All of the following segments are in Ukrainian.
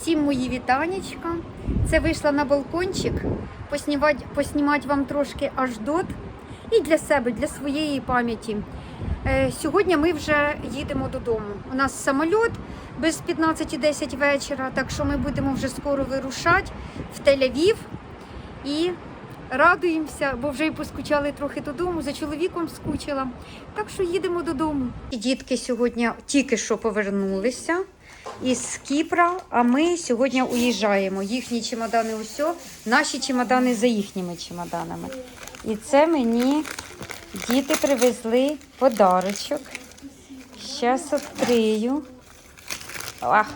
Всім мої вітанечка. Це вийшла на балкончик поснімати, поснімати вам трошки аж дот і для себе, для своєї пам'яті. Е, Сьогодні ми вже їдемо додому. У нас самоліт без 15.10 вечора, так що ми будемо вже скоро вирушати в Тель-Авів і радуємося, бо вже й поскучали трохи додому. За чоловіком скучила. Так що їдемо додому. Дітки сьогодні тільки що повернулися із Кіпра, а ми сьогодні уїжджаємо. Їхні чемодани усе, наші чемодани за їхніми чемоданами. І це мені діти привезли подарочок. Зараз відкрию. Ах,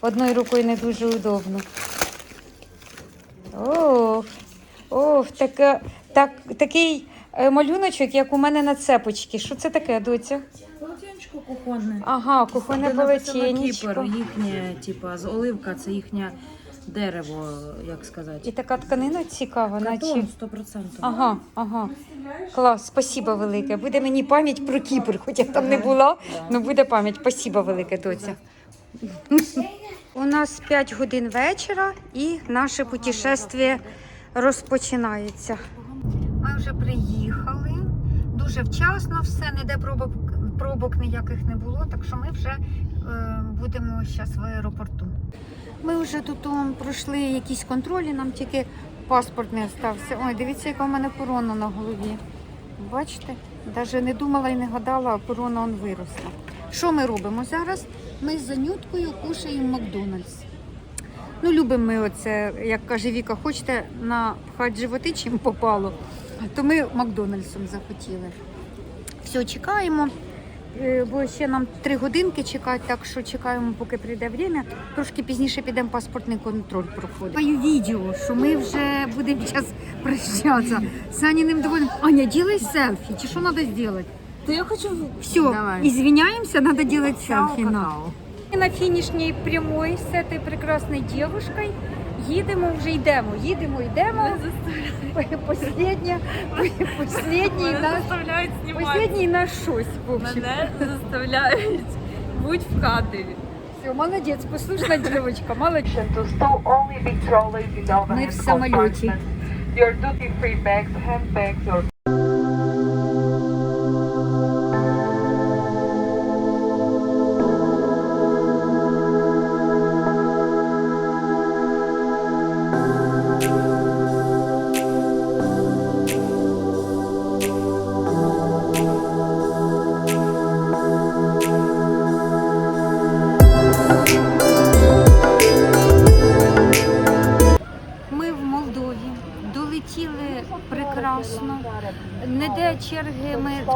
одною рукою не дуже удобно. Ох, ох, таке, так, такий е, малюночок, як у мене на цепочці. Що це таке, доця? Полотенечко кухонне. Ага, кухонне Де написано полотенечко. Їхнє, типа, з оливка, це їхнє дерево, як сказати. І така тканина цікава, наче. Катон 100%. Ага, ага. Клас, спасибо велике. Буде мені пам'ять про Кіпр, хоч я там не була, але буде пам'ять. Спасибо велике, доця. У нас 5 годин вечора і наше путешествие розпочинається. Ми вже приїхали. Дуже вчасно все, ніде пробок, пробок ніяких не було, так що ми вже е, будемо зараз в аеропорту. Ми вже тут он, пройшли якісь контролі, нам тільки паспорт не остався. Ой, дивіться, яка в мене корона на голові. Бачите? Навіть не думала і не гадала, а корона он виросла. Що ми робимо зараз? Ми з Анюткою кушаємо Макдональдс. Ну, любимо ми оце, як каже Віка, хочете напхати животи, чим попало, то ми Макдональдсом захотіли. Все, чекаємо. Е, Бо ще нам три годинки чекати, так що чекаємо, поки прийде время. Трошки пізніше підемо паспортний контроль проходити. Маю відео, що ми вже будемо час прощатися. З Аніним доволі. Аня, делай селфі. Чи що треба зробити? То я хочу... Все, Давай. извиняемся, надо делать селфи. На. Фінішній прямой з цією прекрасною дівчинкою їдемо, вже йдемо, їдемо, йдемо. Послідня, последній наш, послідній наш щось, в общем. Мене заставляють Будь в кадрі. Все, молодець, послушна дівчинка, молодець. Мы в самоліті. Your duty-free bags, handbags, or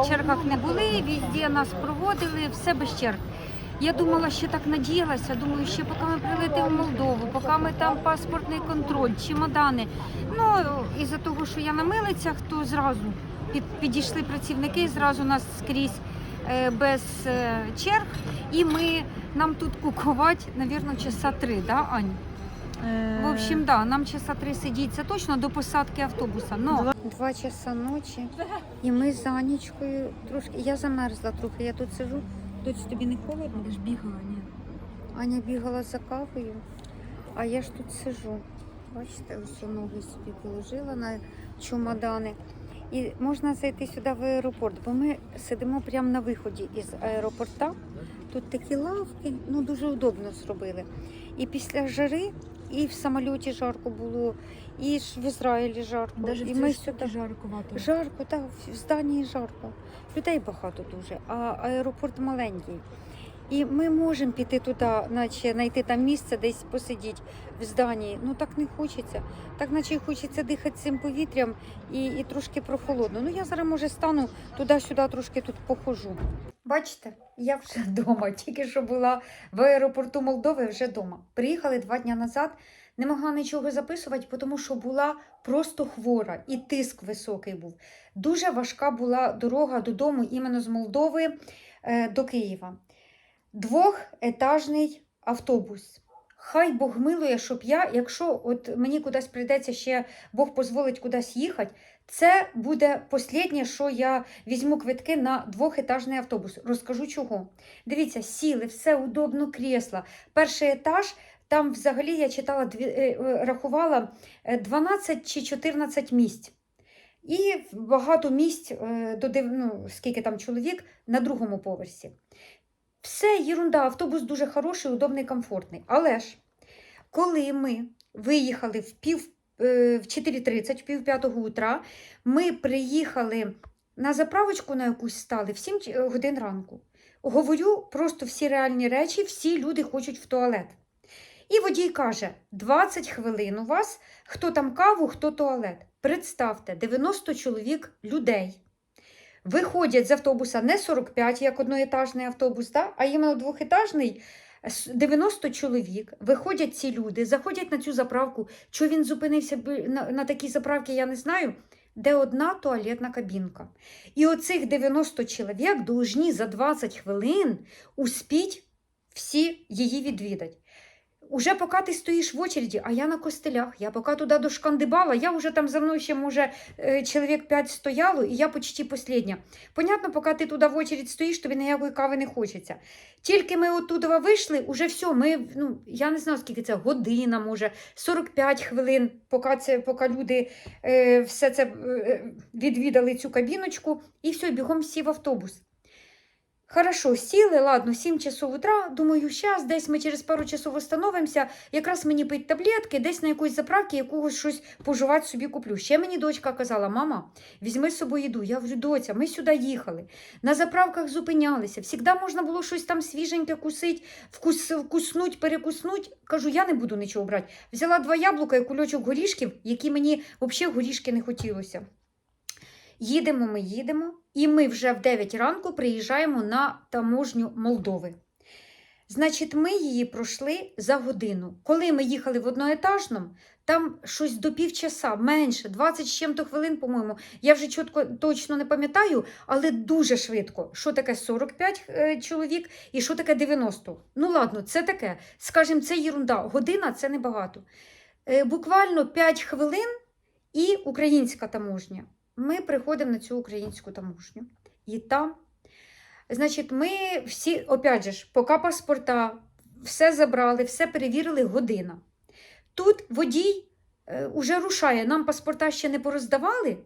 в чергах не були, везде нас проводили, все без черг. Я думала, що так надіялася. Думаю, що поки ми прилетимо в Молдову, поки ми там паспортний контроль, чемодани. Ну із-за того, що я на милицях, то зразу під, підійшли працівники, зразу нас скрізь е, без е, черг. І ми нам тут кукувати, мабуть, часа три, да, Ань? В общем, да, нам часа три сидіть, це точно до посадки автобуса. Но два часа ночі, і ми з Анічкою трошки. Я замерзла трохи. Я тут сижу. Доць, тобі не холодно? Я ж бігала, ні. Аня бігала за кавою, а я ж тут сижу. Бачите, ось я ноги собі положила на чемодани. І можна зайти сюди в аеропорт, бо ми сидимо прямо на виході із аеропорта. Тут такі лавки, ну дуже удобно зробили. І після жари, і в самольоті жарко було, і ж в Ізраїлі жарко. Даже і в ми сюди жаркувато. Жарко, так, в зданні жарко. Людей багато дуже, а аеропорт маленький. І ми можемо піти туди, наче знайти там місце, десь посидіти в зданні. Ну так не хочеться. Так наче хочеться дихати цим повітрям і, і трошки прохолодно. Ну я зараз може стану туди-сюди, трошки тут похожу. Бачите, я вже вдома. Тільки що була в аеропорту Молдови, вже вдома. Приїхали два дні назад. Не могла нічого записувати, тому що була просто хвора і тиск високий був. Дуже важка була дорога додому іменно з Молдови е, до Києва. Двохетажний автобус. Хай Бог милує, щоб я, якщо от мені кудись прийдеться ще Бог дозволить кудись їхати, це буде останнє, що я візьму квитки на двохетажний автобус. Розкажу чого. Дивіться, сіли, все удобно, крісла. Перший етаж Там взагалі я читала, е, е, рахувала е, 12 чи 14 місць. І багато місць, е, ну, скільки там чоловік, на другому поверсі. Все, єрунда, автобус дуже хороший, удобний, комфортний. Але ж, коли ми виїхали в пів е, в 4.30, в пів п'ятого утра, ми приїхали на заправочку на якусь стали в 7 годин ранку. Говорю просто всі реальні речі, всі люди хочуть в туалет. І водій каже: 20 хвилин у вас, хто там каву, хто туалет. Представте, 90 чоловік людей. Виходять з автобуса не 45, як одноетажний автобус, да? а іменно двохетажний. 90 чоловік, виходять ці люди, заходять на цю заправку. Що він зупинився на, на такій заправці, я не знаю, де одна туалетна кабінка. І оцих 90 чоловік должні за 20 хвилин успіть всі її відвідати. Уже поки ти стоїш в очереді, а я на костелях, я поки туди дошкандибала, я вже там за мною ще, може, е, чоловік 5 стояло, і я почти последня. Понятно, поки ти туди в очередь стоїш, тобі ніякої кави не хочеться. Тільки ми оттуда вийшли, уже все, ми, ну, я не знаю, скільки це, година, може, 45 хвилин, поки, це, поки люди е, все це е, відвідали цю кабіночку, і все, бігом сів в автобус. Хорошо, сіли, ладно, 7 часов утра. Думаю, зараз десь ми через пару часов встановимося. Якраз мені пить таблетки, десь на якоїсь заправці якогось щось пожувати собі куплю. Ще мені дочка казала: мама, візьми з собою їду. Я говорю, доця, ми сюди їхали. На заправках зупинялися. Всігда можна було щось там свіженьке кусить, вкус, вкуснуть, перекуснуть. Кажу, я не буду нічого брати. Взяла два яблука і кульочок горішків, які мені взагалі горішки не хотілося. Їдемо, ми їдемо, і ми вже в 9 ранку приїжджаємо на таможню Молдови. Значить, ми її пройшли за годину. Коли ми їхали в одноетажному, там щось до півчаса, менше, 20 з чим-то хвилин, по-моєму. Я вже чітко точно не пам'ятаю, але дуже швидко. Що таке 45 е, чоловік і що таке 90. Ну ладно, це таке. Скажімо, це єрунда. Година це небагато. Е, буквально 5 хвилин і українська таможня. Ми приходимо на цю українську таможню. І там, значить, ми всі, опять же, ж, поки паспорта, все забрали, все перевірили година. Тут водій е, уже рушає. Нам паспорта ще не пороздавали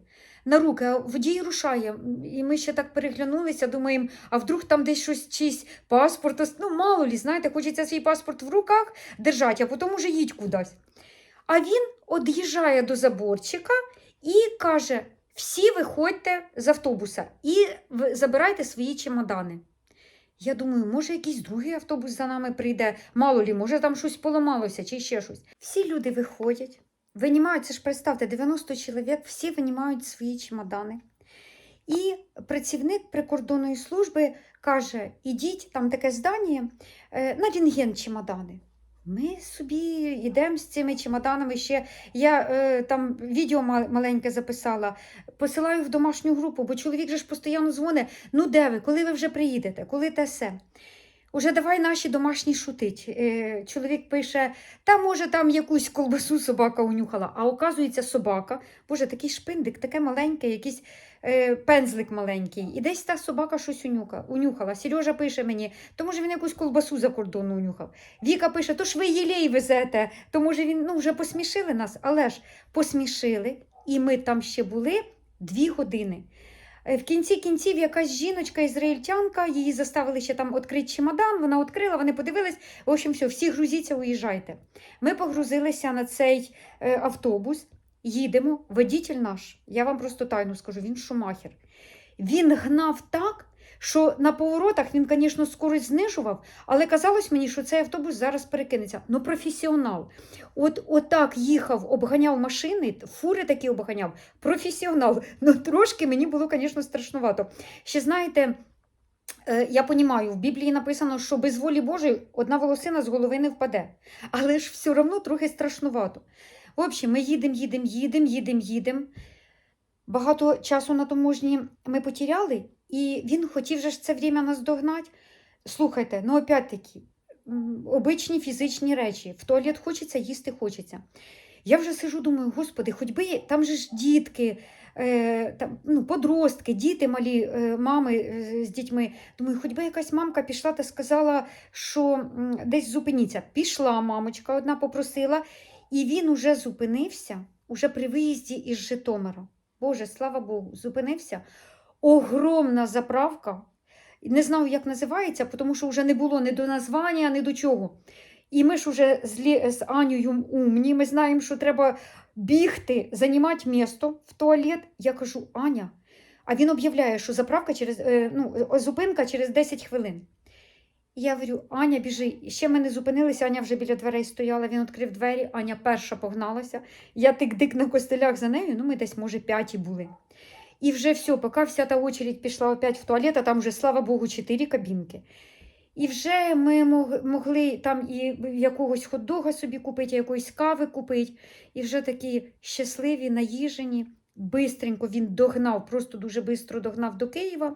на руки, а водій рушає. І ми ще так переглянулися, думаємо, а вдруг там десь щось чийсь паспорт, ну мало лі, знаєте, хочеться свій паспорт в руках держати, а потім уже їдь кудись. А він од'їжджає до заборчика і каже: всі виходьте з автобуса і забирайте свої чемодани. Я думаю, може, якийсь другий автобус за нами прийде. Мало лі, може, там щось поламалося чи ще щось. Всі люди виходять, винімають, це ж представте, 90 чоловік, всі винімають свої чемодани. І працівник прикордонної служби каже: ідіть, там таке здання, е, на рентген чемодани. Ми собі йдемо з цими чемоданами ще. Я е, там відео маленьке записала, посилаю в домашню групу, бо чоловік же ж постійно дзвонить: ну де ви, коли ви вже приїдете, коли те все. Уже давай наші домашні шутить. Е, чоловік пише: та може там якусь колбасу собака унюхала. А оказується, собака, боже, такий шпиндик, таке маленьке, якийсь е, пензлик маленький. І десь та собака щось унюхала. Сережа пише мені, то може він якусь колбасу за кордону унюхав. Віка пише, то ж ви єлей везете, то може він ну, вже посмішили нас, але ж посмішили, і ми там ще були дві години. Е, В кінці кінців якась жіночка ізраїльтянка, її заставили ще там відкрити чемодан, вона відкрила, вони подивились. В общем, все, всі грузіться, уїжджайте. Ми погрузилися на цей е, автобус, їдемо. водітель наш, я вам просто тайну скажу, він шумахер. Він гнав так, що на поворотах він, звісно, скорость знижував, але казалось мені, що цей автобус зараз перекинеться. Ну, професіонал. От отак їхав, обганяв машини, фури такі обганяв. Професіонал. Ну, трошки мені було, звісно, страшнувато. Ще знаєте, е, я розумію, в Біблії написано, що без волі Божої одна волосина з голови не впаде. Але ж все одно трохи страшнувато. В общем, ми їдемо, їдемо, їдемо, їдемо, їдемо. Багато часу на таможні ми потеряли, і він хотів же ж це время нас догнати. Слухайте, ну опять-таки, обичні фізичні речі. В туалет хочеться, їсти хочеться. Я вже сижу, думаю, господи, хоч би там же ж дітки, е, там, ну, подростки, діти малі, е, мами е, з дітьми. Думаю, хоч би якась мамка пішла та сказала, що десь зупиніться. Пішла мамочка, одна попросила, і він уже зупинився, уже при виїзді із Житомира. Боже, слава Богу, зупинився. Огромна заправка. Не знаю, як називається, тому що вже не було ні до названня, ні до чого. І ми ж уже з, Лі... з Анею умні, ми знаємо, що треба бігти, займати місто в туалет. Я кажу, Аня, а він об'являє, що заправка через е, ну, зупинка через 10 хвилин. Я говорю, Аня, біжи. Ще ми не зупинилися, Аня вже біля дверей стояла, він відкрив двері, Аня перша погналася. Я тик-дик на костелях за нею, ну ми десь, може, п'яті були. І вже все, поки вся та очередь пішла опять в туалет, а там вже, слава Богу, чотири кабінки. І вже ми могли там і якогось хот-дога собі купити, якоїсь кави купити. І вже такі щасливі, наїжені. Бистренько він догнав, просто дуже швидко догнав до Києва.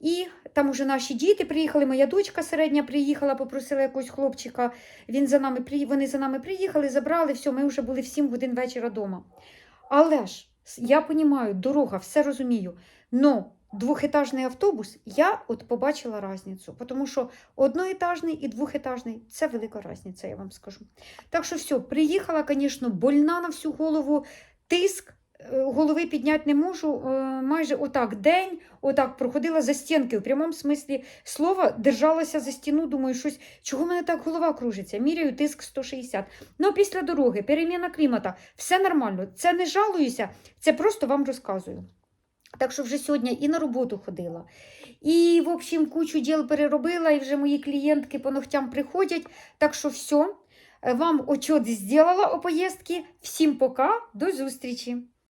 І там уже наші діти приїхали, моя дочка середня приїхала, попросила якогось хлопчика. Він за нами, вони за нами приїхали, забрали, все, ми вже були в 7 годин вечора вдома. Але ж я розумію, дорога, все розумію. Но двохетажний автобус, я от побачила разницю, тому що одноетажний і двохетажний це велика разниця, я вам скажу. Так що все, приїхала, звісно, больна на всю голову, тиск. Голови підняти не можу. е, Майже отак день, отак проходила за стінки. В прямому смислі слова держалася за стіну. Думаю, щось, чого в мене так голова кружиться? Міряю тиск 160. Ну, після дороги, переміна клімата, все нормально. Це не жалуюся, це просто вам розказую. Так що вже сьогодні і на роботу ходила. І, в общем, кучу діл переробила, і вже мої клієнтки по ногтям приходять. Так що все, вам отчет зробила о поїздці. Всім пока, до зустрічі!